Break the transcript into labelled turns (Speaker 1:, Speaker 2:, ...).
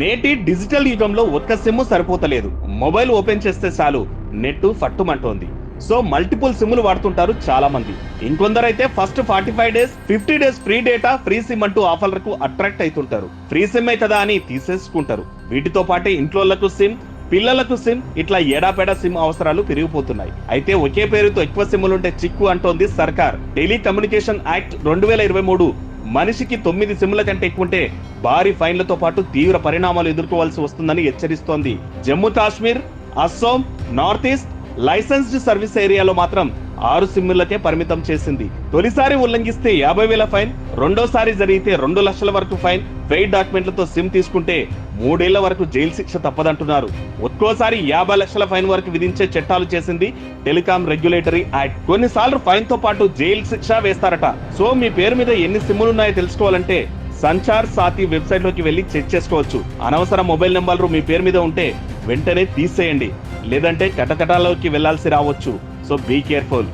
Speaker 1: నేటి డిజిటల్ యుగంలో ఒక్క సిమ్ సరిపోతలేదు. మొబైల్ ఓపెన్ చేస్తే చాలు నెట్ ఫట్టుమంటోంది. సో మల్టిపుల్ సిమ్లు వాడుతుంటారు చాలా మంది ఇంకొందరైతే first forty five days fifty days free data free SIM అంటూ ఆఫర్లకు అట్రాక్ట్ అవుతుంటారు ఫ్రీ సిమ్ కదా అని తీసేసుకుంటారు. వీటితో పాటే ఇంట్లోళ్ళకు సిమ్ పిల్లలకు సిమ్ ఇట్లా ఏడాపేడా సిమ్ అవసరాలు పెరిగిపోతున్నాయి. అయితే ఒకే పేరుతో ఎక్కువ సిమ్లుంటే చిక్కు అంటోంది సర్కార్. టెలికమ్యూనికేషన్ యాక్ట్ రెండు వేల ఇరవై మూడు మనిషికి తొమ్మిది సిమ్ల కంటే ఎక్కువ ఉంటే భారీ ఫైన్లతో పాటు తీవ్ర పరిణామాలు ఎదుర్కోవాల్సి వస్తుందని హెచ్చరిస్తోంది. Jammu Kashmir Assam north east licensed service ఏరియాలో మాత్రం ఆరు సిమ్ములకే పరిమితం చేసింది. తొలిసారి ఉల్లంఘిస్తే యాభై వేల ఫైన్ రెండోసారి జరిగితే రెండు లక్షల వరకు ఫైన్ ఫెయిడ్ డాక్యుమెంట్లతో సిమ్ తీసుకుంటే మూడేళ్ళ వరకు జైలు శిక్ష తప్పదంటున్నారు. ఒక్కోసారి యాభై లక్షల ఫైన్ వరకు విధించే చట్టాలు చేసింది టెలికాం రెగ్యులేటరీ యాక్ట్. కొన్నిసార్లు ఫైన్తో పాటు జైలు శిక్ష వేస్తారట. సో మీ పేరు మీద ఎన్ని సిమ్ములు ఉన్నాయో తెలుసుకోవాలంటే సంచార్ సాతి వెబ్సైట్లోకి వెళ్ళి చెక్ చేసుకోవచ్చు. అనవసర మొబైల్ నెంబర్లు మీ పేరు మీద ఉంటే వెంటనే తీసేయండి. లేదంటే కటకటాలోకి వెళ్ళాల్సి రావచ్చు. So be careful.